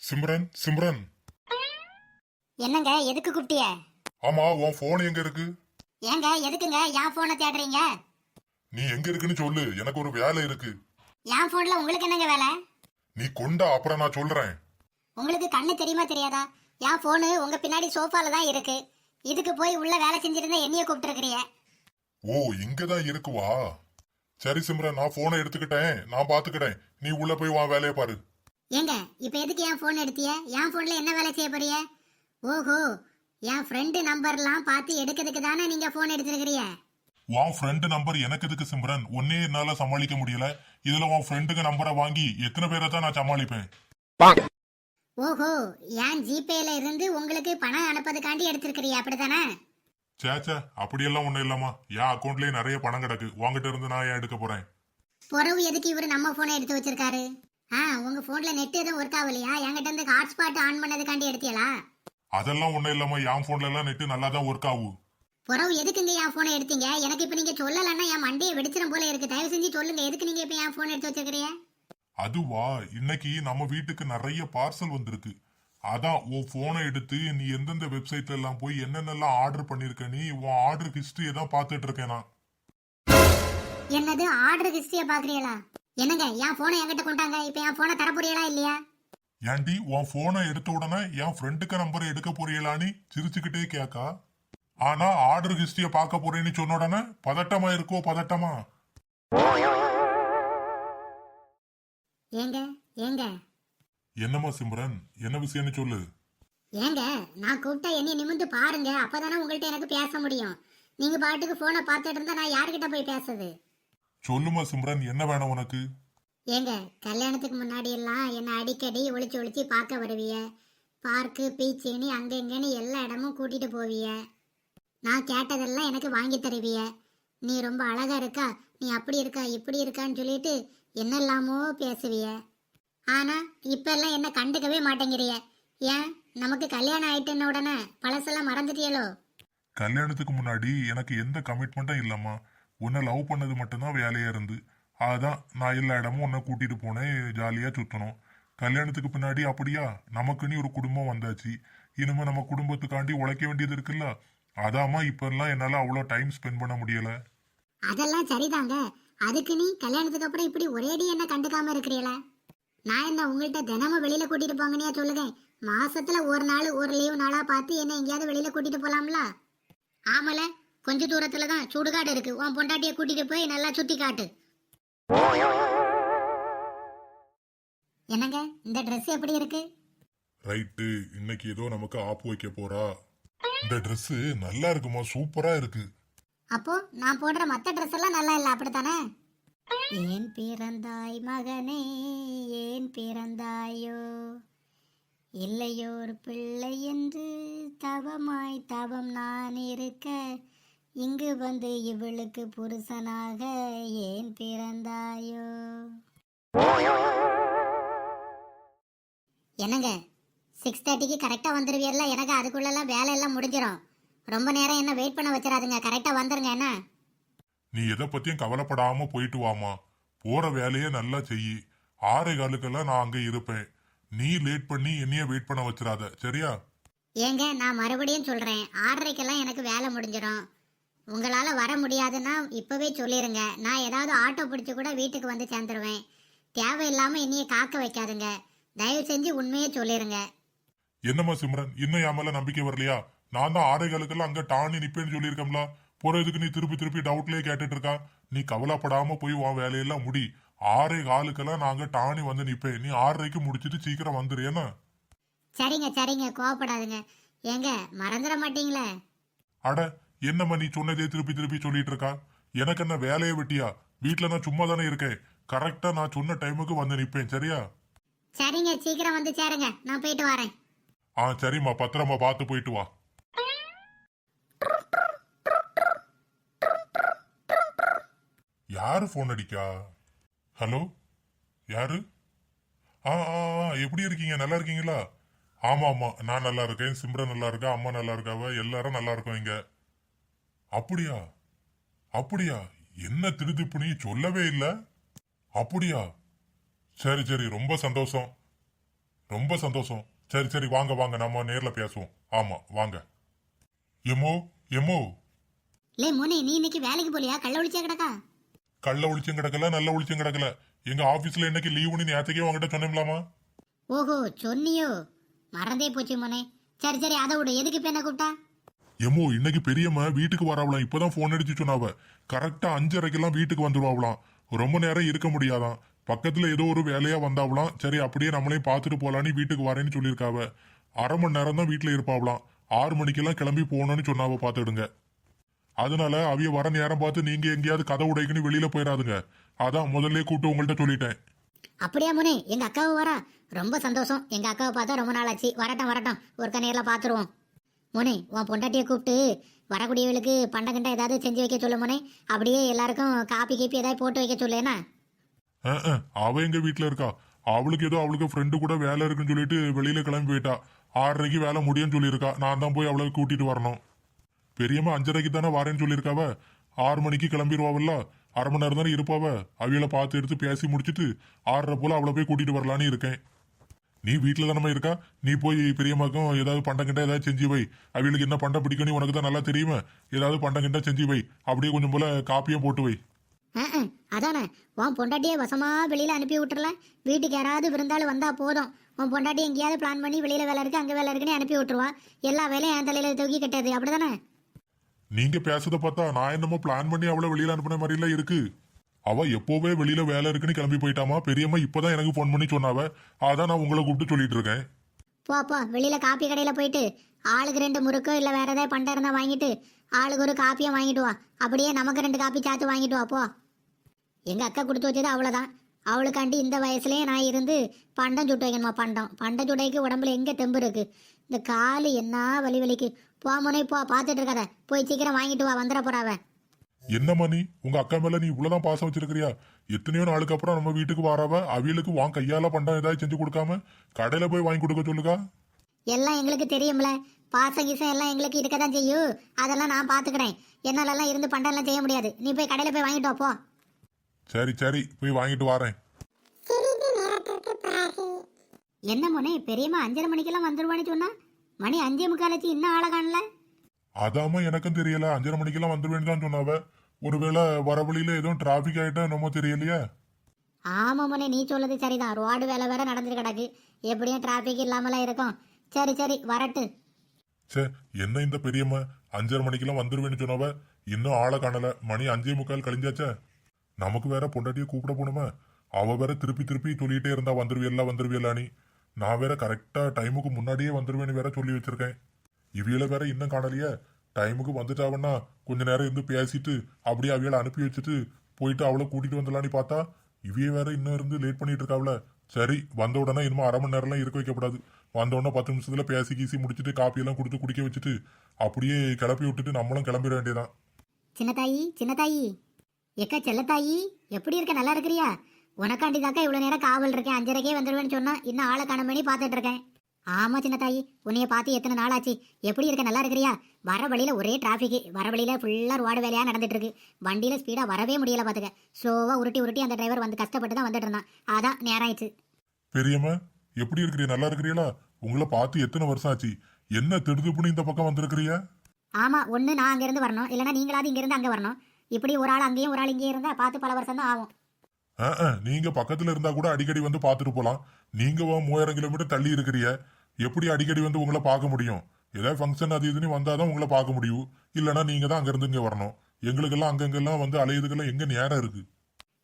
சிம்ரன் சிம்ரன். என்னங்க எதுக்கு கூப்பிட்டிய? ஆமா உன் போன் எங்க இருக்கு? ஏங்க எதுக்குங்க? என் போனை தேடுறீங்க? நீ எங்க இருக்குன்னு சொல்லு. எனக்கு ஒரு வேலை இருக்கு. என் போன்ல உங்களுக்கு என்னங்க வேலை? நீ கொண்டா அப்புறம் நான் சொல்றேன். உங்களுக்கு கண்ணு தெரியுமா தெரியாதா? என் போனு உங்க பின்னாடி சோஃபால தான் இருக்கு. இதுக்கு போய் உள்ள வேலை செஞ்சிருந்தா என்னைய கூப்பிட்டுருக்கிறிய? ஓ இங்கதான் இருக்குவா? சரி சிம்ரன் நான் போனை எடுத்துக்கிட்டேன். நான் பாத்துக்கிட்டேன் நீ உள்ள போய் உன் வேலையை பாரு. ஏங்க இப்ப எதுக்கு என் போன் எடுத்திய? என் போன்ல என்ன வேலை செய்ய போறிய? ஓஹோ என் ஃப்ரெண்டு நம்பர்லாம் பார்த்து எடுக்கிறதுக்கு தானே நீங்க போன் எடுத்திருக்கிறிய உன் ஃப்ரெண்டு நம்பர் எனக்கு எதுக்கு சிம்ரன்? ஒன்னே என்னால சமாளிக்க முடியல. இதுல உன் ஃப்ரெண்டுக்கு நம்பரை வாங்கி எத்தனை பேரை தான் நான் சமாளிப்பேன்? ஓஹோ என் ஜிபேல இருந்து உங்களுக்கு பணம் அனுப்பதுக்காண்டி எடுத்திருக்கிறிய அப்படிதானே சேச்சே அப்படியெல்லாம் ஒண்ணும் இல்லம்மா. என் அக்கௌண்ட்லயே நிறைய பணம் கிடக்கு. உன்கிட்ட இருந்து நான் ஏன் எடுக்க போறேன்? பொறவு எதுக்கு இவரு நம்ம போனை எடுத்து வச்சிருக்காரு? ஆ உங்க போன்ல நெட் எதுவும் ஒர்க் ஆகலையா? என்கிட்ட இருந்து ஹாட்ஸ்பாட் ஆன் பண்ணதுக்காண்டி எடுத்தியலா? அதெல்லாம் ஒண்ணும் இல்லம்மா என் போன்ல எல்லாம் நெட்டு நல்லா தான் ஒர்க் ஆகும் பொறவு எதுக்குங்க என் போனை எடுத்தீங்க? எனக்கு இப்ப நீங்க சொல்லலன்னா என் மண்டையை வெடிச்சிடும் போல இருக்கு. தயவு செஞ்சு சொல்லுங்க எதுக்கு நீங்க இப்ப என் போன் எடுத்து வச்சிருக்கிறீங்க அதுவா இன்னைக்கு நம்ம வீட்டுக்கு நிறைய பார்சல் வந்திருக்கு. அதான் உன் போனை எடுத்து நீ எந்தெந்த வெப்சைட்ல எல்லாம் போய் என்னென்னலாம் ஆர்டர் பண்ணிருக்க நீ உன் ஆர்டர் ஹிஸ்டரியை தான் பார்த்துட்டு இருக்கேன் நான். என்னது ஆர்டர் ஹிஸ்டரிய பாக்குறீங்களா என்னங்க என் போனை என்கிட்ட கொண்டாங்க? இப்ப என் போனை தர போறீங்களா இல்லையா? ஏண்டி உன் போனை எடுத்த உடனே என் ஃப்ரெண்டுக்கு நம்பரை எடுக்க போறீங்களான்னு சிரிச்சுக்கிட்டே கேக்கா. ஆனா ஆர்டர் ஹிஸ்டரிய பார்க்க போறேன்னு சொன்ன உடனே பதட்டமா இருக்கோ பதட்டமா? ஏங்க ஏங்க? என்னம்மா சிம்ரன்? என்ன விஷயம்னு சொல்லு. ஏங்க நான் கூப்பிட்டா என்னைய நிமிந்து பாருங்க அப்பதானே உங்கள்ட்ட எனக்கு பேச முடியும். நீங்க பாட்டுக்கு போனை பார்த்துட்டு இருந்தா நான் யார்கிட்ட போய் பேசுறது? சொல்லுமா சிம்ரன் என்ன வேணும் உனக்கு? ஏங்க கல்யாணத்துக்கு முன்னாடி எல்லாம் என்னை அடிக்கடி ஒளிச்சு ஒளிச்சு பார்க்க வருவிய. பார்க்கு பீச்சுன்னு அங்க இங்கன்னு எல்லா இடமும் கூட்டிட்டு போவிய. நான் கேட்டதெல்லாம் எனக்கு வாங்கி தருவிய. நீ ரொம்ப அழகா இருக்கா? நீ அப்படி இருக்கா இப்படி இருக்கான்னு சொல்லிட்டு என்னெல்லாமோ பேசுவிய. ஆனா இப்ப எல்லாம் என்ன கண்டுக்கவே மாட்டேங்கிறிய. ஏன்? நமக்கு கல்யாணம் ஆயிட்டுன்ன உடனே பழசெல்லாம் மறந்துட்டியலோ? கல்யாணத்துக்கு முன்னாடி எனக்கு எந்த கமிட்மெண்ட்டும் இல்லம்மா. உன்னை லவ் பண்ணது மட்டும்தான் வேலையா இருந்து. அதுதான் நான் எல்லா இடமும் உன்னை கூட்டிட்டு போனேன் ஜாலியா சுத்தணும். கல்யாணத்துக்கு பின்னாடி அப்படியா? நமக்குன்னு ஒரு குடும்பம் வந்தாச்சு. இனிமே நம்ம குடும்பத்துக்காண்டி உழைக்க வேண்டியது இருக்குல்ல? அதாம்மா இப்பெல்லாம் என்னால அவ்வளோ டைம் ஸ்பெண்ட் பண்ண முடியல. அதெல்லாம் சரிதாங்க. அதுக்கு நீ கல்யாணத்துக்கு அப்புறம் இப்படி ஒரேடி என்ன கண்டுக்காம இருக்கிறீல நான் என்ன உங்கள்கிட்ட தினமும் வெளியில கூட்டிட்டு போங்கன்னே சொல்லுங்க மாசத்துல ஒரு நாள் ஒரு லீவு நாளா பார்த்து என்ன எங்கேயாவது வெளியில கூட்டிட்டு போலாம்ல? ஆமல. கொஞ்ச தூரத்துல தான் சுடுகாடு இருக்கு. உன் பொண்டாட்டிய கூட்டிட்டு போய் நல்லா சுத்தி காட்டு. என்னங்க இந்த Dress எப்படி இருக்கு? ரைட்டு இன்னைக்கு ஏதோ நமக்கு ஆப்பு வைக்க போறா. இந்த Dress நல்லா இருக்குமா? சூப்பரா இருக்கு. அப்போ நான் போடுற மத்த ட்ரெஸ் எல்லாம் நல்லா இல்ல அப்படித்தானே? ஏன் பிறந்தாய் மகனே ஏன் பிறந்தாயோ? இல்லையோர் பிள்ளை என்று தவமாய் தவம் நான் இருக்க இங்கு வந்து இவளுக்கு புருஷனாக ஏன் பிறந்தாயோ? என்னங்க சிக்ஸ் தேர்ட்டிக்கு கரெக்டாக வந்துடுவீர்ல எனக்கு அதுக்குள்ளெல்லாம் வேலையெல்லாம் முடிஞ்சிடும் ரொம்ப நேரம் என்ன வெயிட் பண்ண வச்சிடாதுங்க கரெக்டாக வந்துருங்க என்ன? நீ எதை பத்தியும் கவலைப்படாம போயிட்டு வாமா போற வேலையை நல்லா செய்யி ஆறே காலுக்கெல்லாம் நான் அங்க இருப்பேன். நீ லேட் பண்ணி என்னைய வெயிட் பண்ண வச்சிடாத சரியா? ஏங்க நான் மறுபடியும் சொல்கிறேன் ஆறரைக்கெல்லாம் எனக்கு வேலை முடிஞ்சிடும் உங்களால் வர முடியாதுன்னா இப்போவே சொல்லிடுங்க நான் ஏதாவது ஆட்டோ பிடிச்சி கூட வீட்டுக்கு வந்து சேர்ந்துருவேன். தேவையில்லாமல் என்னைய காக்க வைக்காதுங்க. தயவு செஞ்சு உண்மையே சொல்லிடுங்க என்னம்மா சிம்ரன்? இன்னும் என் மேல நம்பிக்கை வரலையா? நான் தான் ஆறே காலுக்கெல்லாம் அங்க டாணி நிப்பேன்னு சொல்லியிருக்கோம்ல போறதுக்கு நீ திருப்பி திருப்பி டவுட்லயே கேட்டுட்டு இருக்கா? நீ கவலைப்படாம போய் உன் வேலையெல்லாம் முடி. ஆறே காலுக்கெல்லாம் நாங்க டாணி வந்து நிப்பேன். நீ ஆறரைக்கு முடிச்சிட்டு சீக்கிரம் வந்துரு என்ன? சரிங்க சரிங்க. கோவப்படாதுங்க. ஏங்க மறந்துட மாட்டீங்களே? அட என்னம்மா நீ சொன்னதே திருப்பி திருப்பி சொல்லிட்டு இருக்கா? எனக்கு என்ன வேலையை வெட்டியா? வீட்ல நான் சும்மா தானே இருக்கேன் கரெக்டா நான் சொன்ன டைமுக்கு வந்து நிப்பேன் சரியா? சரிங்க சீக்கிரம் வந்து சேருங்க. நான் போயிட்டு வரேன். ஆ சரிம்மா. பத்திரமா பார்த்து போயிட்டு வா. யாரு ஃபோன் அடிக்கா? ஹலோ யாரு? ஆ ஆ ஆ, எப்படி இருக்கீங்க? நல்லா இருக்கீங்களா? ஆமா ஆமா. நான் நல்லா இருக்கேன். சிம்ரன் நல்லா இருக்கா? அம்மா நல்லா இருக்காவ? எல்லாரும் நல்லா இருக்கோம் இங்க. அப்படியா? அப்படியா? என்ன திருதிப்பு நீ சொல்லவே இல்லை? அப்படியா? சரி சரி ரொம்ப சந்தோஷம். ரொம்ப சந்தோஷம். சரி சரி வாங்க வாங்க நம்ம நேர்ல பேசுவோம். ஆமா வாங்க. எம்மோ எம்மோ. லே மோனே நீ இன்னைக்கு வேலைக்கு போலியா? கள்ள ஒளிச்சா கிடக்கா? கள்ள ஒளிச்சும் கிடக்கல நல்ல ஒளிச்சும் கிடக்கல. எங்க ஆபீஸ்ல இன்னைக்கு லீவுன்னு நேரத்துக்கே உங்ககிட்ட சொன்னோம்லாமா? ஓஹோ சொன்னியோ. மறந்தே போச்சு மோனே. சரி சரி அதை விடு. எதுக்கு இப்ப என்ன கூப்பிட்டா? எம்மோ இன்னைக்கு பெரியம்மா வீட்டுக்கு வராவலாம். இப்போதான் ஃபோன் அடிச்சு சொன்னாவ. கரெக்டா அஞ்சரைக்கெல்லாம் வீட்டுக்கு வந்துருவாவலாம். ரொம்ப நேரம் இருக்க முடியாதான். பக்கத்துல ஏதோ ஒரு வேலையா வந்தாவலாம். சரி அப்படியே நம்மளையும் பார்த்துட்டு போலான்னு வீட்டுக்கு வரேன்னு சொல்லியிருக்காவ. அரை மணி நேரம் தான் வீட்டுல இருப்பாவலாம். ஆறு மணிக்கெல்லாம் கிளம்பி போகணும்னு சொன்னாவ பார்த்துடுங்க. அதனால அவிய வர நேரம் பார்த்து நீங்க எங்கேயாவது கதை உடைக்குன்னு வெளியில போயிடாதுங்க அதான் முதல்ல கூப்பிட்டு உங்கள்ட்ட சொல்லிட்டேன். அப்படியா மோனே எங்க அக்காவை வரா. ரொம்ப சந்தோஷம். எங்க அக்காவை பார்த்தா ரொம்ப நாள் ஆச்சு வரட்டும் வரட்டும். ஒரு நேர்ல பாத்துருவோம் மோனே உன் பொண்டாட்டியை கூப்பிட்டு வரக்கூடியவளுக்கு பண்டகண்டை ஏதாவது செஞ்சு வைக்க சொல்லு மோனே. அப்படியே எல்லாருக்கும் காப்பி கீப்பி ஏதாவது போட்டு வைக்க சொல்லு அவ எங்க வீட்டுல இருக்கா? அவளுக்கு ஏதோ அவளுக்கு ஃப்ரெண்டு கூட வேலை இருக்குன்னு சொல்லிட்டு வெளியில கிளம்பி போயிட்டா. ஆறரைக்கு வேலை முடியும்னு சொல்லியிருக்கா. நான் தான் போய் அவளை கூட்டிட்டு வரணும். பெரியம்மா அஞ்சரைக்கு தானே வரேன்னு சொல்லியிருக்காவ? ஆறு மணிக்கு கிளம்பிடுவாவில்ல அரை மணி நேரம் தானே இருப்பாவ? அவியலை பார்த்து எடுத்து பேசி முடிச்சிட்டு ஆறரை போல அவளை போய் கூட்டிட்டு வரலான்னு இருக்கேன். நீ வீட்டில் தானே இருக்கா? நீ போய் பெரியம்மாக்கும் ஏதாவது பண்டங்கிட்ட ஏதாவது செஞ்சு வை. அவளுக்கு என்ன பண்டம் பிடிக்கும்னு உனக்கு தான் நல்லா தெரியுமே? ஏதாவது பண்டங்கிட்ட செஞ்சு வை. அப்படியே கொஞ்சம் போல காப்பியும் போட்டு வை. அதானே. உன் பொண்டாட்டியை வசமா வெளியில அனுப்பி விட்டுறல? வீட்டுக்கு யாராவது விருந்தாலும் வந்தா போதும். உன் பொண்டாட்டி எங்கேயாவது பிளான் பண்ணி வெளியில வேலை இருக்கு அங்க வேலை இருக்குன்னு அனுப்பி விட்டுருவா. எல்லா வேலையும் என் தலையில தூக்கி கட்டாது. அப்படிதானே? நீங்க பேசுறத பார்த்தா நான் என்னமோ பிளான் பண்ணி அவளை வெளியில அனுப்புன மாதிரி எல்லாம் இருக்கு. அவ எப்போவே வெளியில வேலை இருக்குன்னு கிளம்பி போயிட்டாமா? பெரியம்மா இப்பதான் எனக்கு ஃபோன் பண்ணி சொன்னாவ. அதான் நான் உங்களை கூப்பிட்டு சொல்லிட்டு இருக்கேன். போ போ. வெளியில காப்பி கடையில போயிட்டு ஆளுக்கு ரெண்டு முறுக்கு இல்ல வேற ஏதாவது பண்டம் இருந்தா வாங்கிட்டு ஆளுக்கு ஒரு காப்பியை வாங்கிட்டு வா. அப்படியே நமக்கு ரெண்டு காப்பி சாத்து வாங்கிட்டு வா போ. எங்க அக்கா கொடுத்து வச்சது அவ்வளவுதான். அவளுக்காண்டி இந்த வயசுலயே நான் இருந்து பண்டம் சுட்டு வைக்கணுமா பண்டம்? பண்டம் சுட்டைக்கு உடம்புல எங்க தெம்பு இருக்கு? இந்த காலு என்ன வலி வலிக்கு? போ முனை போ. பார்த்துட்டு இருக்காத. போய் சீக்கிரம் வாங்கிட்டு வா வந்துட போறாவன் என்னம்மா நீ உங்க அக்கா மேல நீ இவ்வளவுதான் பாசம் வச்சிருக்கிறியா? எத்தனையோ நாளுக்கு அப்புறம் நம்ம வீட்டுக்கு வரவ அவியலுக்கு வாங்க கையால பண்டம் ஏதாவது செஞ்சு கொடுக்காம கடையில போய் வாங்கி கொடுக்க சொல்லுக்கா. எல்லாம் எங்களுக்கு தெரியும்ல. பாசம் கீசம் எல்லாம் எங்களுக்கு இருக்க தான் செய்யும். அதெல்லாம் நான் பாத்துக்கிறேன். என்னாலலாம் இருந்து பண்டம்லாம் செய்ய முடியாது. நீ போய் கடையில போய் வாங்கிட்டு வா போ. சரி சரி. போய் வாங்கிட்டு வரேன். என்ன மோனே பெரியம்மா அஞ்சரை மணிக்கெல்லாம் வந்துருவான்னு சொன்னா? மணி அஞ்சே முக்காலாச்சு இன்னும் ஆளை காணல? அதாம்மா எனக்கும் தெரியல. அஞ்சரை மணிக்கெல்லாம் வந்துருவேன்னு தான் சொன்னாவ. ஒருவேளை வர வழியில எதுவும் டிராபிக் ஆயிட்டா என்னமோ தெரியலையா? ஆமா மோனே நீ சொல்றது சரிதான். ரோடு வேலை வேற நடந்துட்டு கிடக்கு. எப்படியும் டிராபிக் இல்லாமலாம் இருக்கும். சரி சரி வரட்டு. சே என்ன இந்த பெரியம்மா? அஞ்சரை மணிக்கெல்லாம் வந்துருவேன்னு சொன்னவ? இன்னும் ஆளை காணல. மணி அஞ்சே முக்கால் கழிஞ்சாச்சே. நமக்கு வேற பொண்டாட்டியை கூப்பிட போகணுமா அவ வேற திருப்பி திருப்பி சொல்லிட்டே இருந்தா வந்துருவியல்ல வந்துருவியல்லானி நான் வேற கரெக்டா டைமுக்கு முன்னாடியே வந்துருவேன்னு வேற சொல்லி வச்சிருக்கேன். இவியல வேற இன்னும் காணலையே. டைமுக்கு வந்துட்டாவன்னா கொஞ்ச நேரம் இருந்து பேசிட்டு அப்படியே அவியலை அனுப்பி வச்சுட்டு போயிட்டு அவளை கூட்டிட்டு வந்துடலான்னு பார்த்தா இவையே வேற இன்னும் இருந்து லேட் பண்ணிட்டு இருக்காவல சரி வந்த உடனே இன்னும் அரை மணி நேரம்லாம் இருக்க வைக்கப்படாது வந்த உடனே பத்து நிமிஷத்துல பேசி கீசி முடிச்சுட்டு காப்பியெல்லாம் கொடுத்து குடிக்க வச்சுட்டு அப்படியே கிளப்பி விட்டுட்டு நம்மளும் கிளம்பிட வேண்டியதான் சின்ன தாயி சின்ன தாயி. எப்படி இருக்க? நல்லா இருக்கிறியா? உனக்காண்டி தாக்கா இவ்வளவு நேரம் காவல் இருக்கேன். அஞ்சரைக்கே வந்துடுவேன்னு சொன்னா இன்னும் ஆளை காண பார்த்துட்டு இருக்கேன். ஆமா சின்ன தாயி உன்னைய பார்த்து எத்தனை நாள் ஆச்சு எப்படி இருக்க? நல்லா இருக்கிறியா? வர வழியில ஒரே டிராஃபிக் வர வழியில ஃபுல்லா ரோடு வேலையா நடந்துட்டு இருக்கு வண்டியில ஸ்பீடா வரவே முடியல பாத்துக்க. ஸ்லோவா உருட்டி உருட்டி அந்த டிரைவர் வந்து கஷ்டப்பட்டு தான் வந்துட்டு இருந்தான். அதான் நேரம் ஆயிடுச்சு பெரியம்மா எப்படி இருக்கிறீ நல்லா இருக்கிறீங்களா உங்களை பார்த்து எத்தனை வருஷம் ஆச்சு என்ன திடுதுப்புன்னு இந்த பக்கம் வந்திருக்கிறியா ஆமா ஒண்ணு நான் அங்க இருந்து வரணும். இல்லைன்னா நீங்களாவது இங்க இருந்து அங்க வரணும். இப்படி ஒரு ஆள் அங்கேயும் ஒரு ஆள் இங்கேயும் இருந்தா பார்த்து பல வருஷம் தான் ஆகும். நீங்க பக்கத்துல இருந்தா கூட அடிக்கடி வந்து பார்த்துட்டு போலாம். நீங்க மூவாயிரம் கிலோமீட்டர் தள்ளி இருக்கிறிய எப்படி அடிக்கடி வந்து உங்களை பார்க்க முடியும்? ஏதாவது ஃபங்க்ஷன் அது இதுன்னு வந்தாதான் உங்களை பார்க்க முடியும். இல்லைன்னா நீங்க தான் அங்கிருந்து இங்கே இங்க வரணும். எங்களுக்கெல்லாம் அங்கங்கெல்லாம் வந்து அலையுதுக்கெல்லாம் எங்க நேரம் இருக்கு?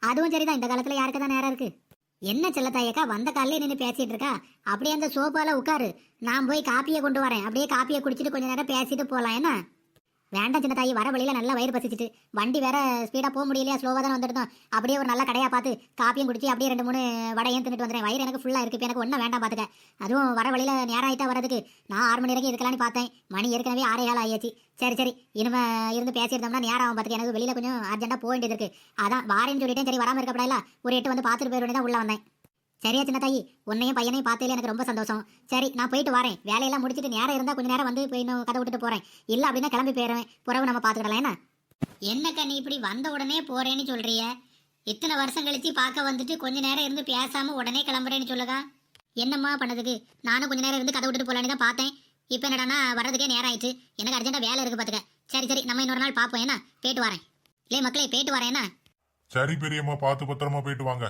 அதுவும் சரிதான். இந்த காலத்துல யாருக்கு தான் நேரம் இருக்கு? என்ன செல்லத்தாயக்கா வந்த காலையில நின்று பேசிட்டு இருக்கா? அப்படியே அந்த சோஃபால உட்காரு. நான் போய் காப்பியை கொண்டு வரேன். அப்படியே காப்பியை குடிச்சிட்டு கொஞ்ச நேரம் பேசிட்டு போலாம். என்ன? வேண்டாம் சின்ன தாயி வர வழியில நல்லா வயிறு பசிச்சிட்டு. வண்டி வேற ஸ்பீடா போக முடியலையா ஸ்லோவா தான் வந்துட்டோம் அப்படியே ஒரு நல்ல கடையா பார்த்து காப்பியும் குடிச்சு அப்படியே ரெண்டு மூணு வடையும் தின்னுட்டு வந்துறேன் வயிறு எனக்கு ஃபுல்லா இருக்கு எனக்கு ஒன்றும் வேண்டாம் பாத்துக்க. அதுவும் வர வழியில நேரம் ஆயிட்டா வரதுக்கு நான் ஆறு மணி வரைக்கும் இருக்கலாம்னு பார்த்தேன். மணி ஏற்கனவே ஆறே காலம் ஆயாச்சு சரி சரி இனிமே இருந்து பேசியிருந்தோம்னா நேரம் ஆகும் பார்த்துக்க எனக்கு வெளியில கொஞ்சம் அர்ஜென்ட்டா போக வேண்டியது இருக்கு. அதான் வாரேன்னு சொல்லிட்டேன். சரி வராம இருக்கப்படால ஒரு எட்டு வந்து பார்த்துட்டு போயிட தான் உள்ள வந்தேன். சரியா சின்ன தாயி? உன்னையும் பையனையும் பார்த்ததுல எனக்கு ரொம்ப சந்தோஷம். சரி நான் போயிட்டு வரேன். வேலையெல்லாம் முடிச்சிட்டு நேரம் இருந்தால் கொஞ்சம் நேரம் வந்து போய் கதை விட்டுட்டு போகிறேன் இல்லை அப்படின்னா கிளம்பி போயிடுவேன் புறவு நம்ம பார்த்துக்கலாம் என்ன? என்னக்கா நீ இப்படி வந்த உடனே போகிறேன்னு சொல்கிறிய இத்தனை வருஷம் கழிச்சு பார்க்க வந்துட்டு கொஞ்ச நேரம் இருந்து பேசாமல் உடனே கிளம்புறேன்னு சொல்லுங்க என்னம்மா பண்ணதுக்கு? நானும் கொஞ்ச நேரம் இருந்து கதை விட்டுட்டு போகலான்னு தான் பார்த்தேன். இப்போ என்னடானா வர்றதுக்கே நேரம் ஆயிடுச்சு. எனக்கு அர்ஜென்ட்டாக வேலை இருக்குது பார்த்துக்க சரி சரி நம்ம இன்னொரு நாள் பார்ப்போம் என்ன? போயிட்டு வரேன். இல்லை மக்களே போயிட்டு வரேன் என்ன? சரி பெரியம்மா பார்த்து பத்திரமா போயிட்டு வாங்க.